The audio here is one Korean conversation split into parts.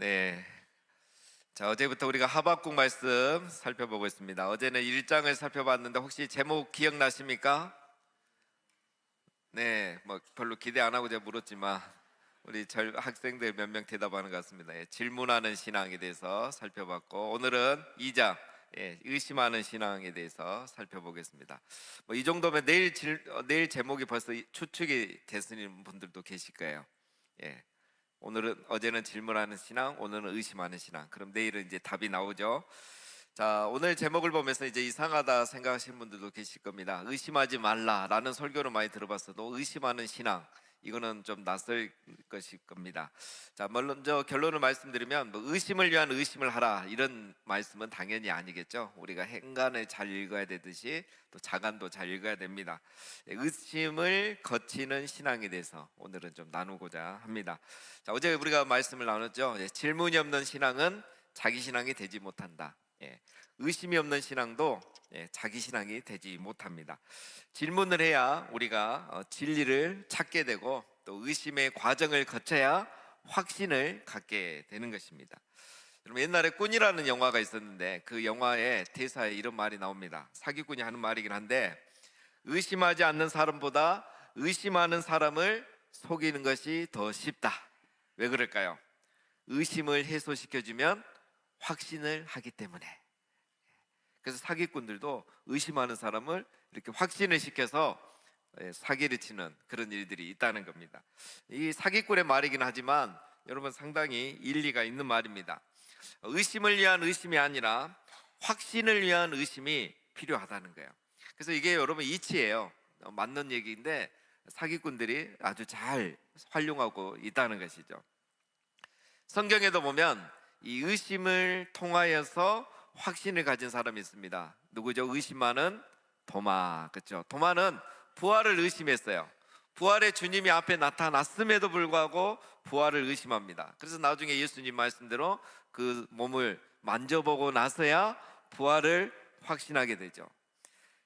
네. 자, 어제부터 우리가 하박국 말씀 살펴보고 있습니다. 어제는 1장을 살펴봤는데 혹시 제목 기억나십니까? 네, 뭐 별로 기대 안 하고 제가 물었지만 우리 절 학생들 몇 명 대답하는 것 같습니다. 예, 질문하는 신앙에 대해서 살펴봤고 오늘은 2장 예, 의심하는 신앙에 대해서 살펴보겠습니다. 뭐 이 정도면 내일 질, 어, 내일 제목이 벌써 이- 추측이 되시는 분들도 계실 거예요. 예. 오늘은 어제는 질문하는 신앙, 오늘은 의심하는 신앙. 그럼 내일은 이제 답이 나오죠. 자, 오늘 제목을 보면서 이제 이상하다 생각하시는 분들도 계실 겁니다. 의심하지 말라라는 설교를 많이 들어봤어도 의심하는 신앙 이거는 좀 낯설 것일 겁니다. 자, 먼저 결론을 말씀드리면 뭐 의심을 위한 의심을 하라 이런 말씀은 당연히 아니겠죠. 우리가 행간을 잘 읽어야 되듯이 또 자간도 잘 읽어야 됩니다. 예, 의심을 거치는 신앙에 대해서 오늘은 좀 나누고자 합니다. 자, 어제 우리가 말씀을 나눴죠. 예, 질문이 없는 신앙은 자기 신앙이 되지 못한다. 예, 의심이 없는 신앙도 예, 자기 신앙이 되지 못합니다. 질문을 해야 우리가 어, 진리를 찾게 되고 또 의심의 과정을 거쳐야 확신을 갖게 되는 것입니다. 여러분 옛날에 꾼이라는 영화가 있었는데 그 영화의 대사에 이런 말이 나옵니다. 사기꾼이 하는 말이긴 한데 의심하지 않는 사람보다 의심하는 사람을 속이는 것이 더 쉽다. 왜 그럴까요? 의심을 해소시켜주면 확신을 하기 때문에. 그래서 사기꾼들도 의심하는 사람을 이렇게 확신을 시켜서 예, 사기를 치는 그런 일들이 있다는 겁니다. 이 사기꾼의 말이긴 하지만 여러분 상당히 일리가 있는 말입니다. 의심을 위한 의심이 아니라 확신을 위한 의심이 필요하다는 거예요. 그래서 이게 여러분 이치예요. 어, 맞는 얘기인데 사기꾼들이 아주 잘 활용하고 있다는 것이죠. 성경에도 보면 이 의심을 통하여서 확신을 가진 사람이 있습니다. 누구죠? 의심하는 도마. 그렇죠? 도마는 부활을 의심했어요. 부활의 주님이 앞에 나타났음에도 불구하고 부활을 의심합니다. 그래서 나중에 예수님 말씀대로 그 몸을 만져보고 나서야 부활을 확신하게 되죠.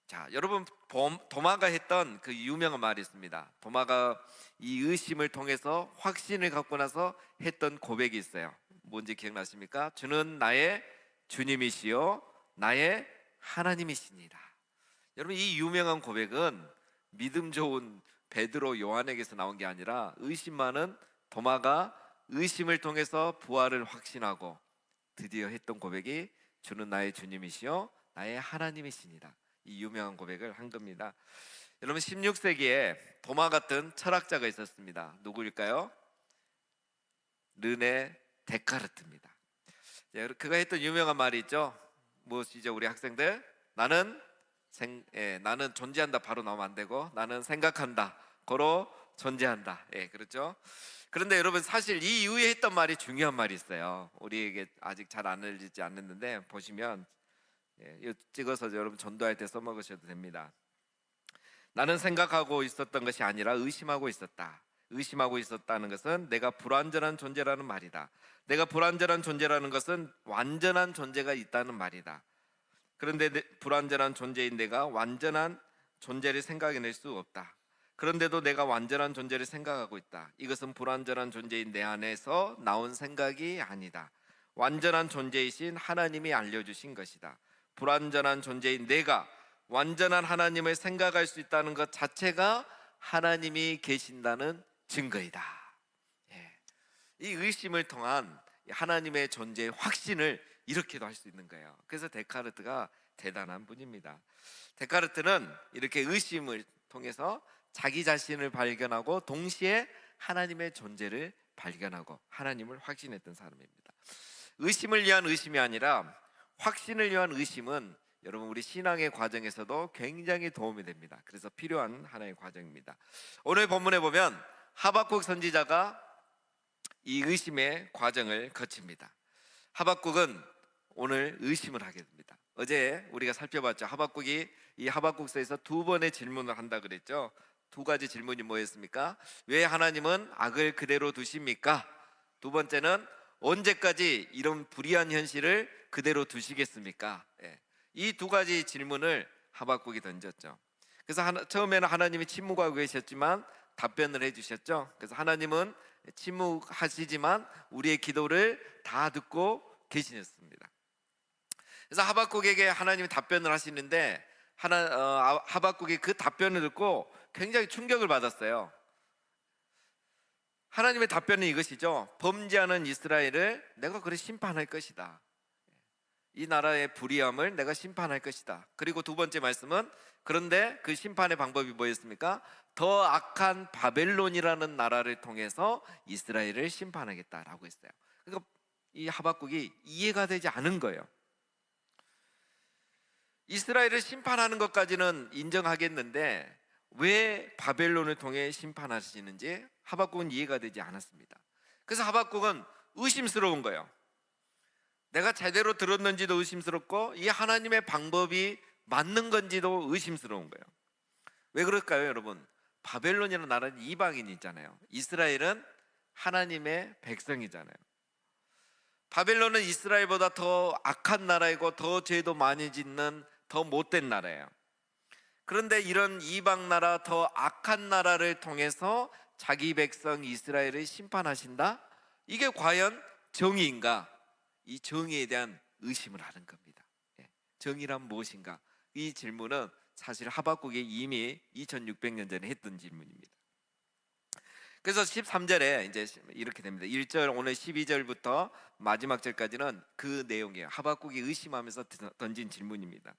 자, 여러분 봄- 도마가 했던 그 유명한 말이 있습니다. 도마가 이 의심을 통해서 확신을 갖고 나서 했던 고백이 있어요. 뭔지 기억나십니까? 주는 나의 주님이시요 나의 하나님이시니라. 여러분 이 유명한 고백은 믿음 좋은 베드로 요한에게서 나온 게 아니라 의심 많은 도마가 의심을 통해서 부활을 확신하고 드디어 했던 고백이 주는 나의 주님이시요 나의 하나님이시니라. 이 유명한 고백을 한 겁니다. 여러분 16세기에 도마 같은 철학자가 있었습니다. 누구일까요? 르네 데카르트입니다. 자, 그가 했던 유명한 말이 있죠. 무엇이죠, 우리 학생들? 나는 생, 예, 나는 존재한다 바로 나오면 안 되고 나는 생각한다 고로 존재한다. 예, 그렇죠. 그런데 여러분 사실 이 이후에 했던 말이 중요한 말이 있어요. 우리에게 아직 잘 안 알려지지 않았는데 보시면 예, 찍어서 여러분 전도할 때 써먹으셔도 됩니다. 나는 생각하고 있었던 것이 아니라 의심하고 있었다. 의심하고 있었다는 것은 내가 불완전한 존재라는 말이다. 내가 불완전한 존재라는 것은 완전한 존재가 있다는 말이다. 그런데 내- 불완전한 존재인 내가 완전한 존재를 생각해낼 수 없다. 그런데도 내가 완전한 존재를 생각하고 있다. 이것은 불완전한 존재인 내 안에서 나온 생각이 아니다. 완전한 존재이신 하나님이 알려주신 것이다. 불완전한 존재인 내가 완전한 하나님을 생각할 수 있다는 것 자체가 하나님이 계신다는 증거이다. 예. 이 의심을 통한 하나님의 존재의 확신을 이렇게도 할 수 있는 거예요. 그래서 데카르트가 대단한 분입니다. 데카르트는 이렇게 의심을 통해서 자기 자신을 발견하고 동시에 하나님의 존재를 발견하고 하나님을 확신했던 사람입니다. 의심을 위한 의심이 아니라 확신을 위한 의심은 여러분 우리 신앙의 과정에서도 굉장히 도움이 됩니다. 그래서 필요한 하나의 과정입니다. 오늘 본문에 보면 하박국 선지자가 이 의심의 과정을 거칩니다. 하박국은 오늘 의심을 하게 됩니다. 어제 우리가 살펴봤죠. 하박국이 이 하박국서에서 두 번의 질문을 한다 그랬죠. 두 가지 질문이 뭐였습니까? 왜 하나님은 악을 그대로 두십니까? 두 번째는 언제까지 이런 불의한 현실을 그대로 두시겠습니까? 이두 가지 질문을 하박국이 던졌죠. 그래서 하나, 처음에는 하나님이 침묵하고 계셨지만 답변을 해주셨죠. 그래서 하나님은 침묵하시지만 우리의 기도를 다 듣고 계시셨습니다. 그래서 하박국에게 하나님이 답변을 하시는데 하나 어, 하박국이 그 답변을 듣고 굉장히 충격을 받았어요. 하나님의 답변은 이것이죠. 범죄하는 이스라엘을 내가 그래 심판할 것이다. 이 나라의 불의함을 내가 심판할 것이다. 그리고 두 번째 말씀은 그런데 그 심판의 방법이 뭐였습니까? 더 악한 바벨론이라는 나라를 통해서 이스라엘을 심판하겠다라고 했어요. 그러니까 이 하박국이 이해가 되지 않은 거예요. 이스라엘을 심판하는 것까지는 인정하겠는데 왜 바벨론을 통해 심판하시는지 하박국은 이해가 되지 않았습니다. 그래서 하박국은 의심스러운 거예요. 내가 제대로 들었는지도 의심스럽고 이 하나님의 방법이 맞는 건지도 의심스러운 거예요. 왜 그럴까요, 여러분? 바벨론이라는 나라는 이방인이잖아요. 이스라엘은 하나님의 백성이잖아요. 바벨론은 이스라엘보다 더 악한 나라이고 더 죄도 많이 짓는 더 못된 나라예요. 그런데 이런 이방 나라 더 악한 나라를 통해서 자기 백성 이스라엘을 심판하신다? 이게 과연 정의인가? 이 정의에 대한 의심을 하는 겁니다. 예, 정의란 무엇인가? 이 질문은 사실 하박국이 이미 2600년 전에 했던 질문입니다. 그래서 13절에 이제 이렇게 됩니다. 1절 오늘 12절부터 마지막 절까지는 그 내용이에요. 하박국이 의심하면서 던진 질문입니다.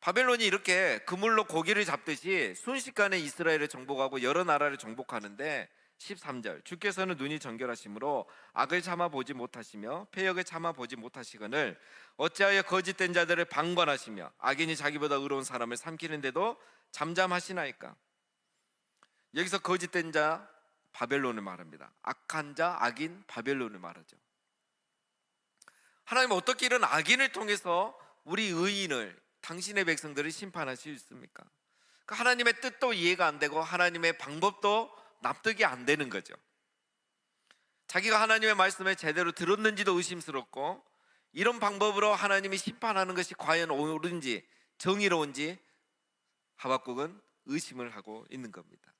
바벨론이 이렇게 그물로 고기를 잡듯이 순식간에 이스라엘을 정복하고 여러 나라를 정복하는데 13절. 주께서는 눈이 정결하심으로 악을 참아 보지 못하시며 폐역을 참아 보지 못하시거늘 어찌하여 거짓된 자들을 방관하시며 악인이 자기보다 의로운 사람을 삼키는데도 잠잠하시나이까? 여기서 거짓된 자 바벨론을 말합니다. 악한 자 악인 바벨론을 말하죠. 하나님 어떻게 이런 악인을 통해서 우리 의인을 당신의 백성들을 심판하실 수 있습니까? 그 하나님의 뜻도 이해가 안 되고 하나님의 방법도 납득이 안 되는 거죠. 자기가 하나님의 말씀을 제대로 들었는지도 의심스럽고 이런 방법으로 하나님이 심판하는 것이 과연 옳은지 정의로운지 하박국은 의심을 하고 있는 겁니다.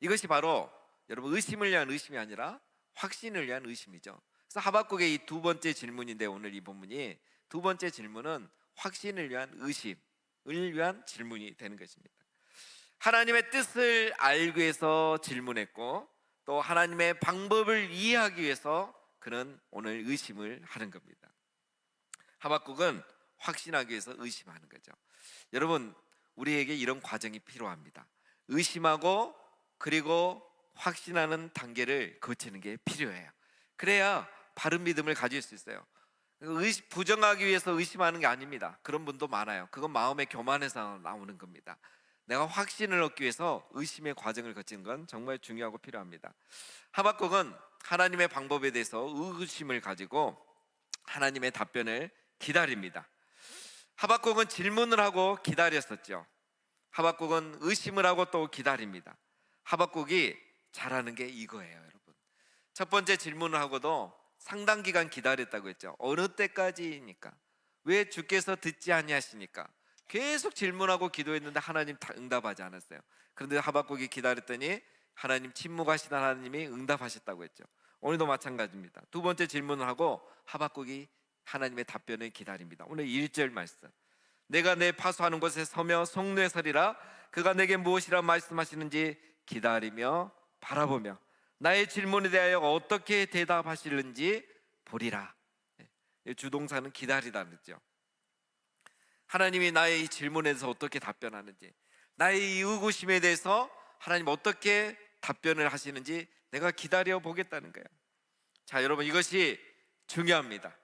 이것이 바로 여러분 의심을 위한 의심이 아니라 확신을 위한 의심이죠. 그래서 하박국의 이 두 번째 질문인데 오늘 이 본문이 두 번째 질문은 확신을 위한 의심을 위한 질문이 되는 것입니다. 하나님의 뜻을 알기 위해서 질문했고 또 하나님의 방법을 이해하기 위해서 그는 오늘 의심을 하는 겁니다. 하박국은 확신하기 위해서 의심하는 거죠. 여러분, 우리에게 이런 과정이 필요합니다. 의심하고 그리고 확신하는 단계를 거치는 게 필요해요. 그래야 바른 믿음을 가질 수 있어요. 부정하기 위해서 의심하는 게 아닙니다. 그런 분도 많아요. 그건 마음의 교만에서 나오는 겁니다. 내가 확신을 얻기 위해서 의심의 과정을 거치는 건 정말 중요하고 필요합니다. 하박국은 하나님의 방법에 대해서 의심을 가지고 하나님의 답변을 기다립니다. 하박국은 질문을 하고 기다렸었죠. 하박국은 의심을 하고 또 기다립니다. 하박국이 잘하는 게 이거예요, 여러분. 첫 번째 질문을 하고도 상당 기간 기다렸다고 했죠. 어느 때까지입니까? 왜 주께서 듣지 아니하시니까? 계속 질문하고 기도했는데 하나님 다 응답하지 않았어요. 그런데 하박국이 기다렸더니 하나님 침묵하시던 하나님이 응답하셨다고 했죠. 오늘도 마찬가지입니다. 두 번째 질문을 하고 하박국이 하나님의 답변을 기다립니다. 오늘 1절 말씀. 내가 내 파수하는 곳에 서며 성루에 서리라 그가 내게 무엇이라 말씀하시는지 기다리며 바라보며 나의 질문에 대하여 어떻게 대답하시는지 보리라. 예, 주동사는 기다리다는 거죠. 하나님이 나의 이 질문에 대해서 어떻게 답변하는지, 나의 이 의구심에 대해서 하나님 어떻게 답변을 하시는지 내가 기다려 보겠다는 거예요. 자, 여러분 이것이 중요합니다.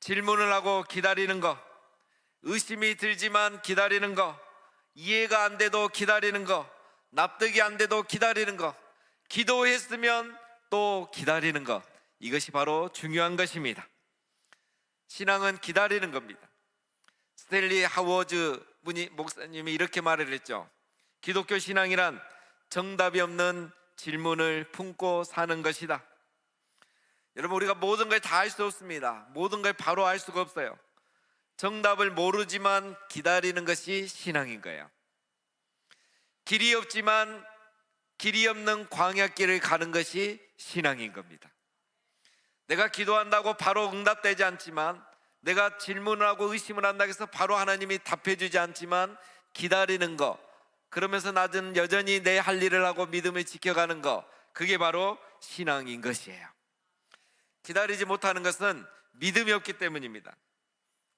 질문을 하고 기다리는 거, 의심이 들지만 기다리는 거, 이해가 안 돼도 기다리는 거, 납득이 안 돼도 기다리는 거, 기도했으면 또 기다리는 것 이것이 바로 중요한 것입니다. 신앙은 기다리는 겁니다. 스텔리 하워즈 분이 목사님이 이렇게 말을 했죠. 기독교 신앙이란 정답이 없는 질문을 품고 사는 것이다. 여러분 우리가 모든 걸 다 알 수 없습니다. 모든 걸 바로 알 수가 없어요. 정답을 모르지만 기다리는 것이 신앙인 거예요. 길이 없지만 길이 없는 광야길을 가는 것이 신앙인 겁니다. 내가 기도한다고 바로 응답되지 않지만 내가 질문을 하고 의심을 한다고 해서 바로 하나님이 답해 주지 않지만 기다리는 거 그러면서 나는 여전히 내 할 일을 하고 믿음을 지켜가는 거 그게 바로 신앙인 것이에요. 기다리지 못하는 것은 믿음이 없기 때문입니다.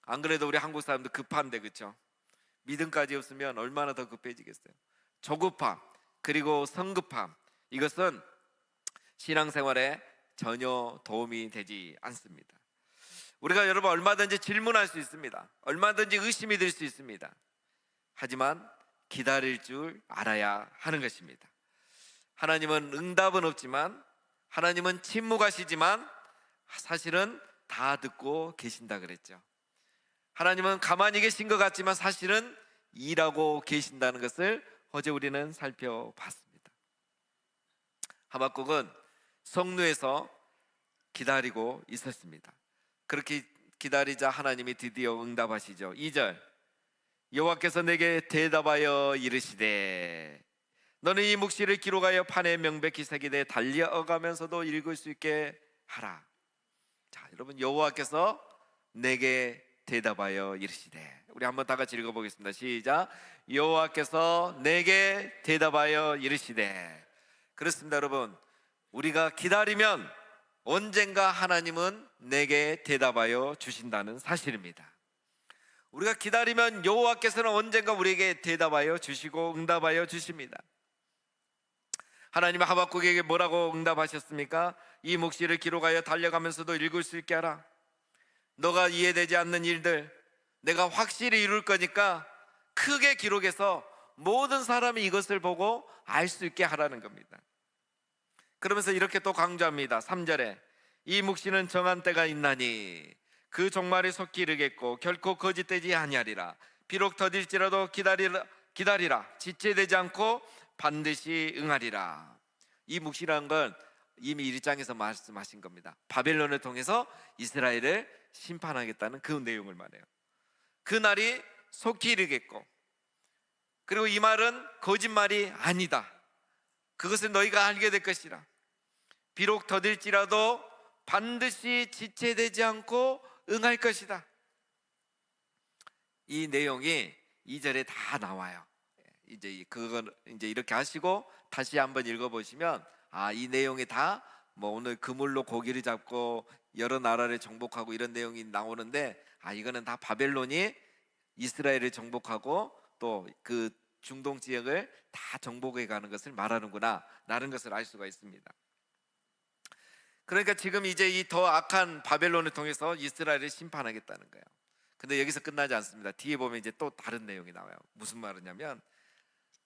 안 그래도 우리 한국 사람도 급한데 그렇죠? 믿음까지 없으면 얼마나 더 급해지겠어요. 조급함 그리고 성급함 이것은 신앙생활에 전혀 도움이 되지 않습니다. 우리가 여러분 얼마든지 질문할 수 있습니다. 얼마든지 의심이 들 수 있습니다. 하지만 기다릴 줄 알아야 하는 것입니다. 하나님은 응답은 없지만 하나님은 침묵하시지만 사실은 다 듣고 계신다 그랬죠. 하나님은 가만히 계신 것 같지만 사실은 일하고 계신다는 것을 어제 우리는 살펴봤습니다. 하박국은 성루에서 기다리고 있었습니다. 그렇게 기다리자 하나님이 드디어 응답하시죠. 2절 여호와께서 내게 대답하여 이르시되 너는 이 묵시를 기록하여 판에 명백히 새기되 달려가면서도 읽을 수 있게 하라. 자, 여러분 여호와께서 내게 대답하여 이르시되 우리 한번 다 같이 읽어 보겠습니다. 시작. 여호와께서 내게 대답하여 이르시되 그렇습니다, 여러분. 우리가 기다리면 언젠가 하나님은 내게 대답하여 주신다는 사실입니다. 우리가 기다리면 여호와께서는 언젠가 우리에게 대답하여 주시고 응답하여 주십니다. 하나님 하박국에게 뭐라고 응답하셨습니까? 이 묵시를 기록하여 달려가면서도 읽을 수 있게 하라. 너가 이해되지 않는 일들 내가 확실히 이룰 거니까 크게 기록해서 모든 사람이 이것을 보고 알 수 있게 하라는 겁니다. 그러면서 이렇게 또 강조합니다. 3절에 이 묵시는 정한 때가 있나니 그 종말이 속히 이르겠고 결코 거짓되지 아니하리라. 비록 더딜지라도 기다리라 기다리라 지체되지 않고 반드시 응하리라. 이 묵시라는 건 이미 1장에서 말씀하신 겁니다. 바벨론을 통해서 이스라엘을 심판하겠다는 그 내용을 말해요. 그 날이 속히 이르겠고 그리고 이 말은 거짓말이 아니다. 그것을 너희가 알게 될 것이라. 비록 더딜지라도 반드시 지체되지 않고 응할 것이다. 이 내용이 2절에 다 나와요. 이제 그건 이제 이렇게 하시고 다시 한번 읽어 보시면 아, 이 내용이 다 뭐 오늘 그물로 고기를 잡고 여러 나라를 정복하고 이런 내용이 나오는데 아, 이거는 다 바벨론이 이스라엘을 정복하고 또 그 중동 지역을 다 정복해 가는 것을 말하는구나 라는 것을 알 수가 있습니다. 그러니까 지금 이제 이 더 악한 바벨론을 통해서 이스라엘을 심판하겠다는 거예요. 근데 여기서 끝나지 않습니다. 뒤에 보면 이제 또 다른 내용이 나와요. 무슨 말이냐면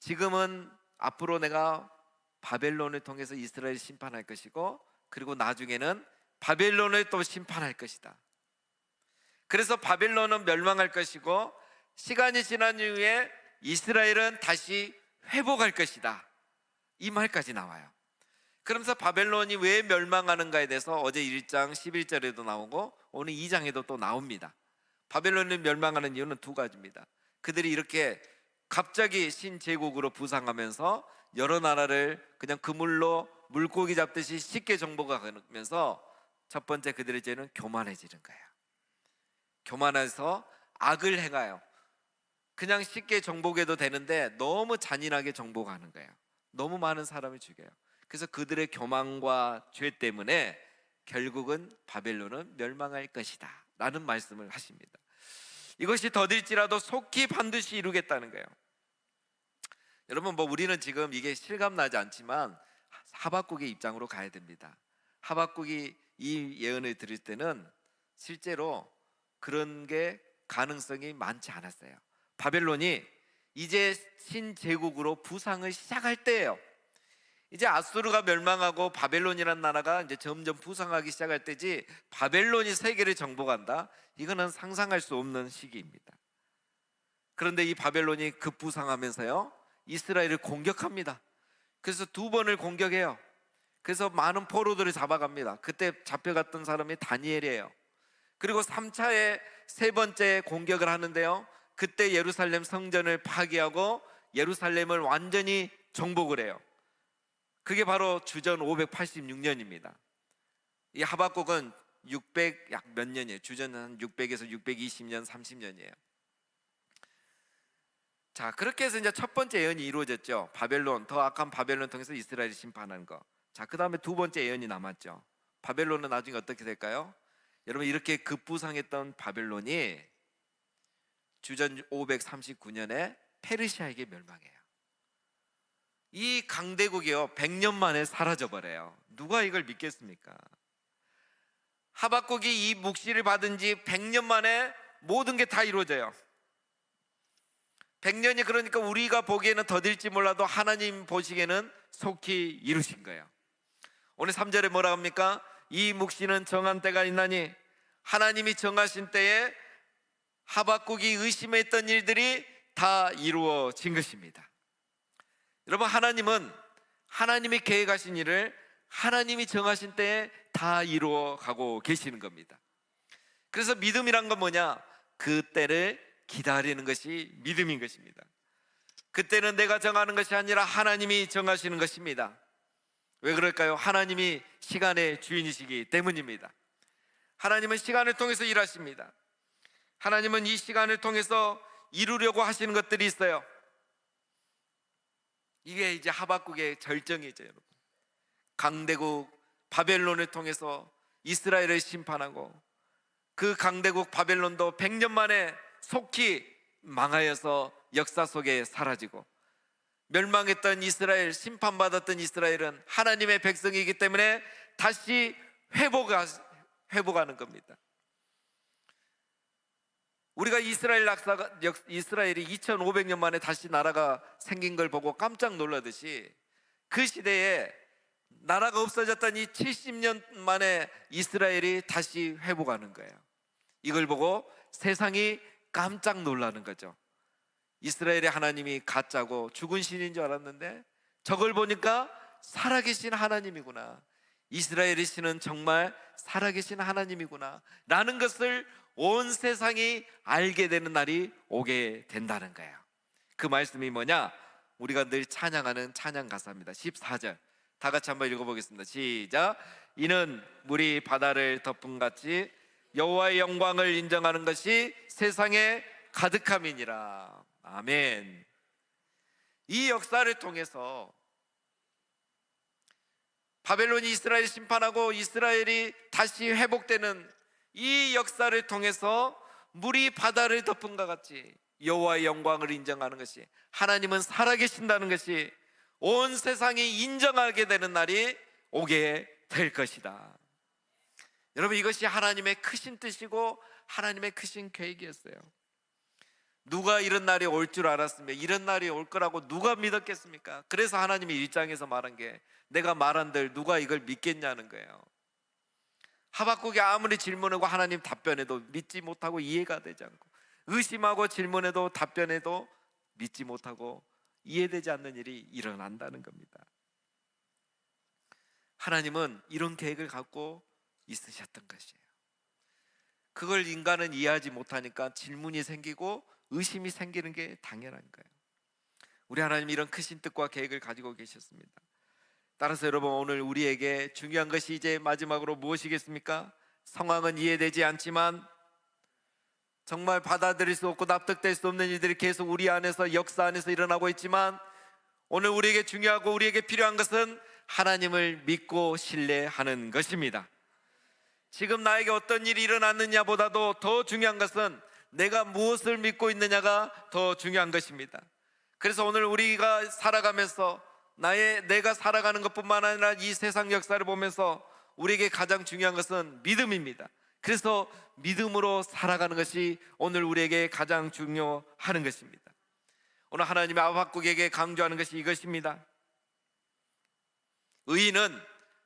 지금은 앞으로 내가 바벨론을 통해서 이스라엘 심판할 것이고 그리고 나중에는 바벨론을 또 심판할 것이다. 그래서 바벨론은 멸망할 것이고 시간이 지난 이후에 이스라엘은 다시 회복할 것이다. 이 말까지 나와요. 그러면서 바벨론이 왜 멸망하는가에 대해서 어제 1장 11절에도 나오고 오늘 2장에도 또 나옵니다. 바벨론이 멸망하는 이유는 두 가지입니다. 그들이 이렇게 갑자기 신제국으로 부상하면서 여러 나라를 그냥 그물로 물고기 잡듯이 쉽게 정복하면서 첫 번째 그들의 죄는 교만해지는 거예요. 교만해서 악을 행하여 그냥 쉽게 정복해도 되는데 너무 잔인하게 정복하는 거예요. 너무 많은 사람을 죽여요. 그래서 그들의 교만과 죄 때문에 결국은 바벨론은 멸망할 것이다. 라는 말씀을 하십니다. 이것이 더딜지라도 속히 반드시 이루겠다는 거예요. 여러분 뭐 우리는 지금 이게 실감 나지 않지만 하박국의 입장으로 가야 됩니다. 하박국이 이 예언을 들을 때는 실제로 그런 게 가능성이 많지 않았어요. 바벨론이 이제 신제국으로 부상을 시작할 때예요. 이제 아수르가 멸망하고 바벨론이라는 나라가 이제 점점 부상하기 시작할 때지 바벨론이 세계를 정복한다. 이거는 상상할 수 없는 시기입니다. 그런데 이 바벨론이 급부상하면서요. 이스라엘을 공격합니다. 그래서 두 번을 공격해요. 그래서 많은 포로들을 잡아갑니다. 그때 잡혀갔던 사람이 다니엘이에요. 그리고 3차에 세 번째 공격을 하는데요. 그때 예루살렘 성전을 파괴하고 예루살렘을 완전히 정복을 해요. 그게 바로 주전 586년입니다. 이 하박국은 600 약 몇 년이에요. 주전 한 600에서 620년, 30년이에요. 자, 그렇게 해서 이제 첫 번째 예언이 이루어졌죠. 바벨론, 더 악한 바벨론 통해서 이스라엘을 심판하는 거. 자, 그 다음에 두 번째 예언이 남았죠. 바벨론은 나중에 어떻게 될까요? 여러분 이렇게 급부상했던 바벨론이 주전 539년에 페르시아에게 멸망해요. 이 강대국이요 100년 만에 사라져 버려요. 누가 이걸 믿겠습니까? 하박국이 이 묵시를 받은 지 100년 만에 모든 게 다 이루어져요. 100년이 그러니까 우리가 보기에는 더딜지 몰라도 하나님 보시기에는 속히 이루신 거예요. 오늘 3절에 뭐라 합니까? 이 묵시는 정한 때가 있나니 하나님이 정하신 때에 하박국이 의심했던 일들이 다 이루어진 것입니다. 여러분 하나님은 하나님이 계획하신 일을 하나님이 정하신 때에 다 이루어 가고 계시는 겁니다. 그래서 믿음이란 건 뭐냐? 그 때를 기다리는 것이 믿음인 것입니다. 그때는 내가 정하는 것이 아니라 하나님이 정하시는 것입니다. 왜 그럴까요? 하나님이 시간의 주인이시기 때문입니다. 하나님은 시간을 통해서 일하십니다. 하나님은 이 시간을 통해서 이루려고 하시는 것들이 있어요. 이게 이제 하박국의 절정이죠, 여러분. 강대국 바벨론을 통해서 이스라엘을 심판하고 그 강대국 바벨론도 100년 만에 속히 망하여서 역사 속에 사라지고 멸망했던 이스라엘, 심판받았던 이스라엘은 하나님의 백성이기 때문에 다시 회복하, 회복하는 겁니다. 우리가 이스라엘 낙사가 역- 이스라엘이 2,500년 만에 다시 나라가 생긴 걸 보고 깜짝 놀라듯이 그 시대에 나라가 없어졌던 이 70년 만에 이스라엘이 다시 회복하는 거예요. 이걸 보고 세상이 깜짝 놀라는 거죠. 이스라엘의 하나님이 가짜고 죽은 신인 줄 알았는데 저걸 보니까 살아계신 하나님이구나. 이스라엘의 신은 정말 살아계신 하나님이구나. 라는 것을 온 세상이 알게 되는 날이 오게 된다는 거예요. 그 말씀이 뭐냐? 우리가 늘 찬양하는 찬양 가사입니다. 14절. 다 같이 한번 읽어보겠습니다. 시작. 이는 물이 바다를 덮은 같이 여호와의 영광을 인정하는 것이 세상에 가득함이니라. 아멘. 이 역사를 통해서 바벨론이 이스라엘 심판하고 이스라엘이 다시 회복되는 이 역사를 통해서 물이 바다를 덮은 것 같이 여호와의 영광을 인정하는 것이 하나님은 살아계신다는 것이 온 세상이 인정하게 되는 날이 오게 될 것이다. 여러분 이것이 하나님의 크신 뜻이고 하나님의 크신 계획이었어요. 누가 이런 날이 올 줄 알았으며 이런 날이 올 거라고 누가 믿었겠습니까? 그래서 하나님이 일장에서 말한 게 내가 말한 들 누가 이걸 믿겠냐는 거예요. 하박국이 아무리 질문하고 하나님 답변해도 믿지 못하고 이해가 되지 않고 의심하고 질문해도 답변해도 믿지 못하고 이해되지 않는 일이 일어난다는 겁니다. 하나님은 이런 계획을 갖고 있으셨던 것이에요. 그걸 인간은 이해하지 못하니까 질문이 생기고 의심이 생기는 게 당연한 거예요. 우리 하나님 이런 크신 뜻과 계획을 가지고 계셨습니다. 따라서 여러분 오늘 우리에게 중요한 것이 이제 마지막으로 무엇이겠습니까? 상황은 이해되지 않지만 정말 받아들일 수 없고 납득될 수 없는 일들이 계속 우리 안에서 역사 안에서 일어나고 있지만 오늘 우리에게 중요하고 우리에게 필요한 것은 하나님을 믿고 신뢰하는 것입니다. 지금 나에게 어떤 일이 일어났느냐보다도 더 중요한 것은 내가 무엇을 믿고 있느냐가 더 중요한 것입니다. 그래서 오늘 우리가 살아가면서 나의 내가 살아가는 것뿐만 아니라 이 세상 역사를 보면서 우리에게 가장 중요한 것은 믿음입니다. 그래서 믿음으로 살아가는 것이 오늘 우리에게 가장 중요하는 것입니다. 오늘 하나님의 아박국에게 강조하는 것이 이것입니다. 의인은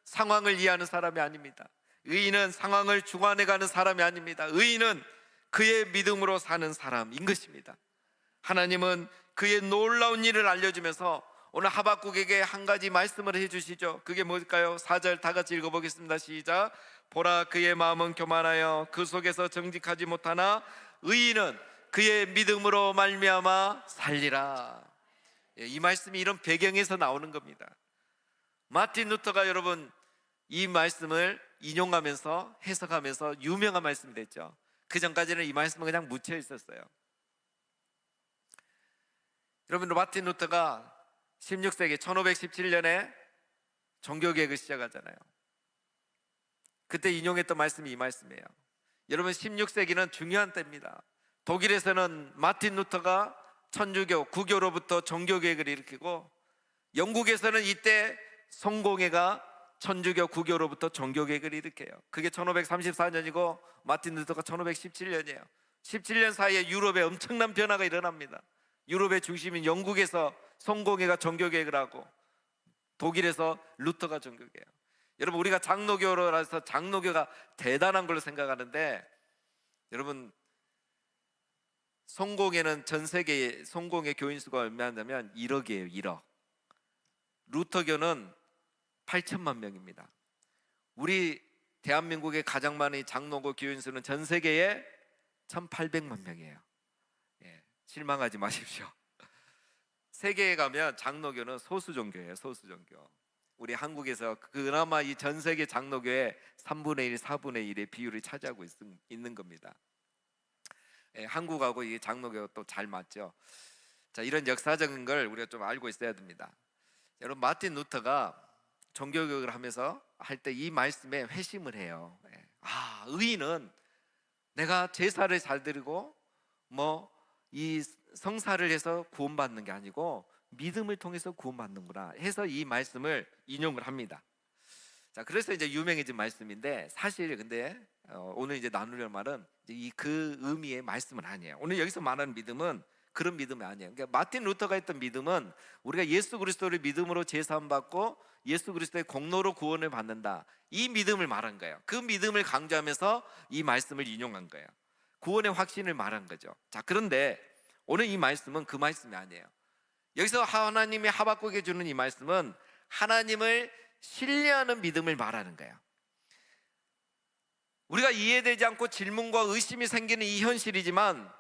상황을 이해하는 사람이 아닙니다. 의인은 상황을 주관해 가는 사람이 아닙니다. 의인은 그의 믿음으로 사는 사람인 것입니다. 하나님은 그의 놀라운 일을 알려주면서 오늘 하박국에게 한 가지 말씀을 해주시죠. 그게 뭘까요? 4절 다 같이 읽어보겠습니다. 시작. 보라 그의 마음은 교만하여 그 속에서 정직하지 못하나 의인은 그의 믿음으로 말미암아 살리라. 예, 이 말씀이 이런 배경에서 나오는 겁니다. 마틴 루터가 여러분 이 말씀을 인용하면서 해석하면서 유명한 말씀이 됐죠. 그 전까지는 이 말씀은 그냥 묻혀 있었어요. 여러분 마틴 루터가 16세기 1517년에 종교 개혁을 시작하잖아요. 그때 인용했던 말씀이 이 말씀이에요. 여러분 16세기는 중요한 때입니다. 독일에서는 마틴 루터가 천주교 구교로부터 종교 개혁을 일으키고 영국에서는 이때 성공회가 천주교 구교로부터 종교 개혁을 일으켜요. 그게 1534년이고 마틴 루터가 1517년이에요. 17년 사이에 유럽에 엄청난 변화가 일어납니다. 유럽의 중심인 영국에서 성공회가 개혁을 하고 독일에서 루터가 개혁. 여러분 우리가 장로교라서 장로교가 대단한 걸로 생각하는데 여러분 성공회는 전 세계의 성공회 교인 수가 얼마냐면 1억이에요. 1억. 루터교는 8천만 명입니다. 우리 대한민국의 가장 많은 장로교 교인 수는 전 세계에 1,800만 명이에요. 예, 실망하지 마십시오. 세계에 가면 장로교는 소수 종교예요. 소수 종교. 우리 한국에서 그나마 이 전 세계 장로교의 3분의 1, 4분의 1의 비율을 차지하고 있, 있는 겁니다. 예, 한국하고 이 장로교가 또잘 맞죠. 자, 이런 역사적인 걸 우리가 좀 알고 있어야 됩니다. 여러분 마틴 루터가 종교 교육을 하면서 할 때 이 말씀에 회심을 해요. 예. 아, 의인은 내가 제사를 잘 드리고 뭐 이 성사를 해서 구원받는 게 아니고 믿음을 통해서 구원받는구나 해서 이 말씀을 인용을 합니다. 자, 그래서 이제 유명해진 말씀인데 사실 근데 어, 오늘 이제 나누려 말은 이 그 의미의 말씀은 아니에요. 오늘 여기서 말하는 믿음은 그런 믿음이 아니에요. 그러니까 마틴 루터가 했던 믿음은 우리가 예수 그리스도를 믿음으로 제사함 받고 예수 그리스도의 공로로 구원을 받는다. 이 믿음을 말한 거예요. 그 믿음을 강조하면서 이 말씀을 인용한 거예요. 구원의 확신을 말한 거죠. 자, 그런데 오늘 이 말씀은 그 말씀이 아니에요. 여기서 하나님이 하박국에 주는 이 말씀은 하나님을 신뢰하는 믿음을 말하는 거예요. 우리가 이해되지 않고 질문과 의심이 생기는 이 현실이지만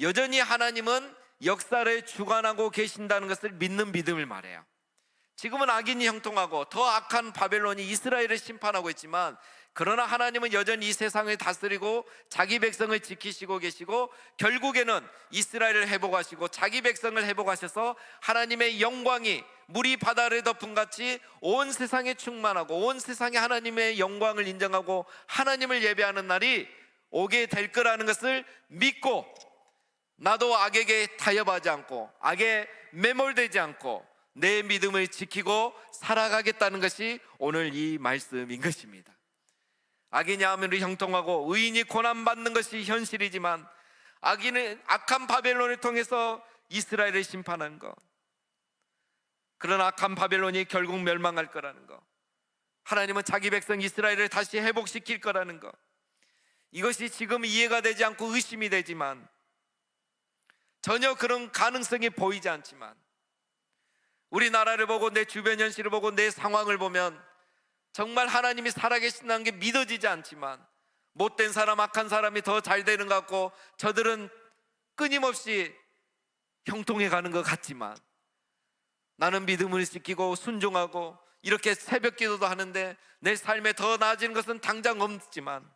여전히 하나님은 역사를 주관하고 계신다는 것을 믿는 믿음을 말해요. 지금은 악인이 형통하고 더 악한 바벨론이 이스라엘을 심판하고 있지만 그러나 하나님은 여전히 이 세상을 다스리고 자기 백성을 지키시고 계시고 결국에는 이스라엘을 회복하시고 자기 백성을 회복하셔서 하나님의 영광이 물이 바다를 덮은 같이 온 세상에 충만하고 온 세상에 하나님의 영광을 인정하고 하나님을 예배하는 날이 오게 될 거라는 것을 믿고 나도 악에게 타협하지 않고 악에 매몰되지 않고 내 믿음을 지키고 살아가겠다는 것이 오늘 이 말씀인 것입니다. 악인이 하면으로 형통하고 의인이 고난받는 것이 현실이지만 악인은 악한 바벨론을 통해서 이스라엘을 심판한 것. 그런 악한 바벨론이 결국 멸망할 거라는 것. 하나님은 자기 백성 이스라엘을 다시 회복시킬 거라는 것. 이것이 지금 이해가 되지 않고 의심이 되지만 전혀 그런 가능성이 보이지 않지만 우리나라를 보고 내 주변 현실을 보고 내 상황을 보면 정말 하나님이 살아계신다는 게 믿어지지 않지만 못된 사람, 악한 사람이 더 잘 되는 것 같고 저들은 끊임없이 형통해 가는 것 같지만 나는 믿음을 지키고 순종하고 이렇게 새벽 기도도 하는데 내 삶에 더 나아지는 것은 당장 없지만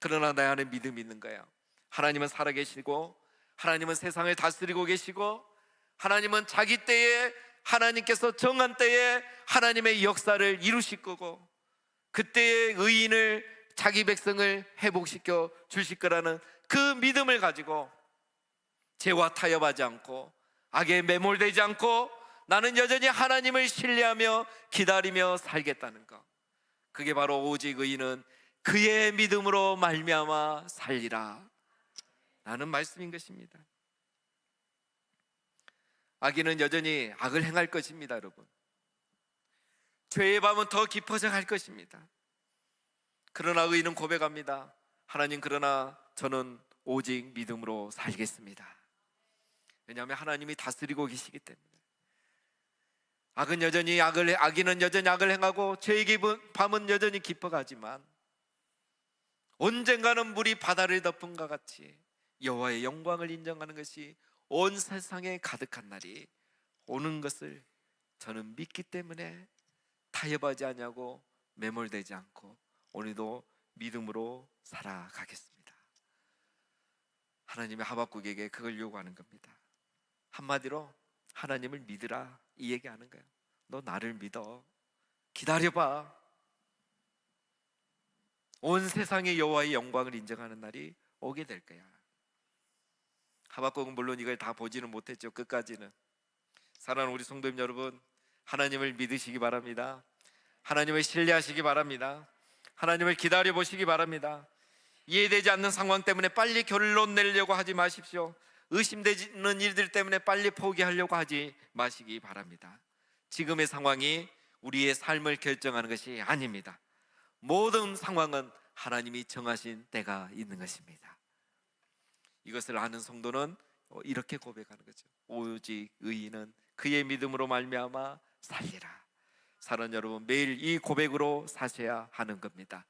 그러나 내 안에 믿음이 있는 거예요. 하나님은 살아계시고 하나님은 세상을 다스리고 계시고 하나님은 자기 때에 하나님께서 정한 때에 하나님의 역사를 이루실 거고 그때의 의인을 자기 백성을 회복시켜 주실 거라는 그 믿음을 가지고 죄와 타협하지 않고 악에 매몰되지 않고 나는 여전히 하나님을 신뢰하며 기다리며 살겠다는 것. 그게 바로 오직 의인은 그의 믿음으로 말미암아 살리라. 라는 말씀인 것입니다. 악인은 여전히 악을 행할 것입니다, 여러분. 죄의 밤은 더 깊어져 갈 것입니다. 그러나 의인은 고백합니다. 하나님, 그러나 저는 오직 믿음으로 살겠습니다. 왜냐하면 하나님이 다스리고 계시기 때문에. 악은 여전히 악을 악인은 여전히 악을 행하고 죄의 밤은 여전히 깊어가지만 언젠가는 물이 바다를 덮은 것 같이 여호와의 영광을 인정하는 것이 온 세상에 가득한 날이 오는 것을 저는 믿기 때문에 타협하지 않냐고 매몰되지 않고 오늘도 믿음으로 살아가겠습니다. 하나님의 하박국에게 그걸 요구하는 겁니다. 한마디로 하나님을 믿으라 이 얘기하는 거예요. 너 나를 믿어. 기다려봐. 온 세상의 여호와의 영광을 인정하는 날이 오게 될 거야. 하박국은 물론 이걸 다 보지는 못했죠. 끝까지는. 사랑하는 우리 성도님 여러분, 하나님을 믿으시기 바랍니다. 하나님을 신뢰하시기 바랍니다. 하나님을 기다려 보시기 바랍니다. 이해되지 않는 상황 때문에 빨리 결론 내려고 하지 마십시오. 의심되는 일들 때문에 빨리 포기하려고 하지 마시기 바랍니다. 지금의 상황이 우리의 삶을 결정하는 것이 아닙니다. 모든 상황은 하나님이 정하신 때가 있는 것입니다. 이것을 아는 성도는 어, 이렇게 고백하는 거죠. 오직 의인은 그의 믿음으로 말미암아 살리라. 사랑 여러분 매일 이 고백으로 사셔야 하는 겁니다.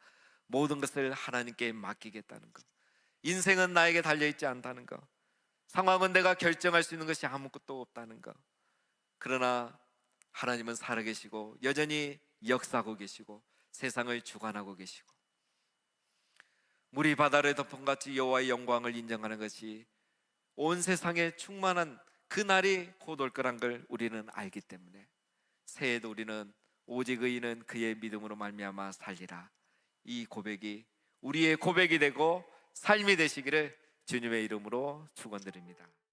모든 것을 하나님께 맡기겠다는 것. 인생은 나에게 달려 있지 않다는 것. 상황은 내가 결정할 수 있는 것이 아무것도 없다는 것. 그러나 하나님은 살아계시고 여전히 역사하고 계시고 세상을 주관하고 계시고 물이 바다를 덮은 같이 여호와의 영광을 인정하는 것이 온 세상에 충만한 그 날이 곧 올 거란 걸 우리는 알기 때문에 새해에도 우리는 오직 의인은 그의 믿음으로 말미암아 살리라 이 고백이 우리의 고백이 되고 삶이 되시기를 주님의 이름으로 축원드립니다.